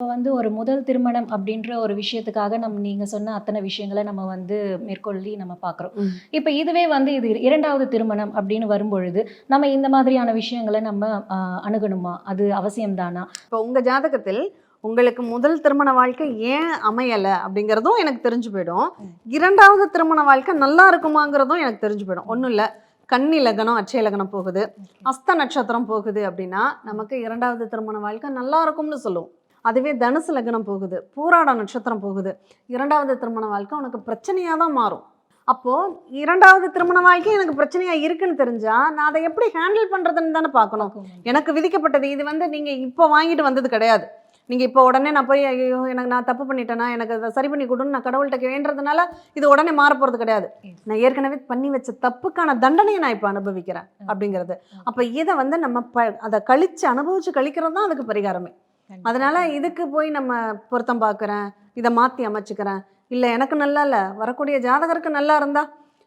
இப்போ வந்து ஒரு முதல் திருமணம் அப்படின்ற ஒரு விஷயத்துக்காக நம்ம நீங்க சொன்ன அத்தனை விஷயங்களை நம்ம வந்து மேற்கொள்ளி நம்ம பார்க்குறோம். இப்போ இதுவே வந்து இது இரண்டாவது திருமணம் அப்படின்னு வரும்பொழுது நம்ம இந்த மாதிரியான விஷயங்களை நம்ம அணுகணுமா? அது அவசியம்தானா? இப்போ உங்க ஜாதகத்தில் உங்களுக்கு முதல் திருமண வாழ்க்கை ஏன் அமையலை அப்படிங்கிறதும் எனக்கு தெரிஞ்சு போயிடும். இரண்டாவது திருமண வாழ்க்கை நல்லா இருக்குமாங்கிறதும் எனக்கு தெரிஞ்சு போயிடும். ஒன்றும் இல்லை. கன்னி லக்னம் அட்சய லக்னம் போகுது. அஸ்த நட்சத்திரம் போகுது அப்படின்னா நமக்கு இரண்டாவது திருமண வாழ்க்கை நல்லா இருக்கும்னு சொல்லுவோம். அதுவே தனுசு லக்னம் போகுது பூராட நட்சத்திரம் போகுது. இரண்டாவது திருமண வாழ்க்கை உனக்கு பிரச்சனையாக தான் மாறும். அப்போது இரண்டாவது திருமண வாழ்க்கை எனக்கு பிரச்சனையாக இருக்குன்னு தெரிஞ்சால் நான் அதை எப்படி ஹேண்டில் பண்ணுறதுன்னு தானே பார்க்கணும். எனக்கு விதிக்கப்பட்டது இது வந்து நீங்கள் இப்போ வாங்கிட்டு வந்தது கிடையாது. நீங்கள் இப்போ உடனே நான் போய் ஐயோ எனக்கு நான் தப்பு பண்ணிட்டேனா எனக்கு அதை சரி பண்ணி கொடுன்னு நான் கடவுள்கிட்ட வேண்டதுனால இது உடனே மாற போகிறது கிடையாது. நான் ஏற்கனவே பண்ணி வச்ச தப்புக்கான தண்டனையை நான் இப்போ அனுபவிக்கிறேன் அப்படிங்கிறது. அப்போ இதை வந்து நம்ம ப அதை கழித்து அனுபவித்து கழிக்கிறது தான் அதுக்கு பரிகாரமே. அதனால இதுக்கு போய் நம்ம பொருத்தம் பார்க்குறேன் இதை மாற்றி அமைச்சுக்கிறேன். இல்லை எனக்கு நல்லா இல்லை வரக்கூடிய ஜாதகருக்கு நல்லா இருந்தா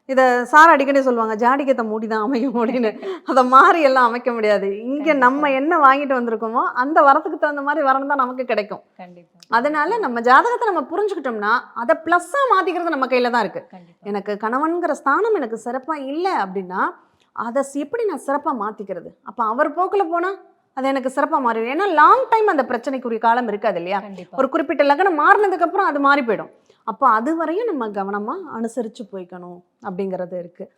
இதை சார் அடிக்கடி சொல்லுவாங்க ஜாடிக்கத்தை மூடி தான் அமையும் அப்படின்னு. அதை மாறி எல்லாம் அமைக்க முடியாது. இங்கே நம்ம என்ன வாங்கிட்டு வந்திருக்கோமோ அந்த வரத்துக்கு தகுந்த மாதிரி வரம் தான் நமக்கு கிடைக்கும். அதனால நம்ம ஜாதகத்தை நம்ம புரிஞ்சுக்கிட்டோம்னா அதை ப்ளஸ்ஸாக மாற்றிக்கிறது நம்ம கையில் தான் இருக்குது எனக்கு கணவன்கிற ஸ்தானம் எனக்கு சிறப்பாக இல்லை அப்படின்னா அதை எப்படி நான் சிறப்பாக மாற்றிக்கிறது அப்போ அவர் போக்கில் போனால் அது எனக்கு சிறப்பாக மாறிடும். ஏன்னா லாங் டைம் அந்த பிரச்சனைக்குரிய காலம் இருக்காது இல்லையா? ஒரு குறிப்பிட்ட லக்னம் மாறினதுக்கு அப்புறம் அது மாறி போயிடும். அப்போ அது வரையும் நம்ம கவனமாக அனுசரித்து போய்க்கணும் அப்படிங்கிறது இருக்குது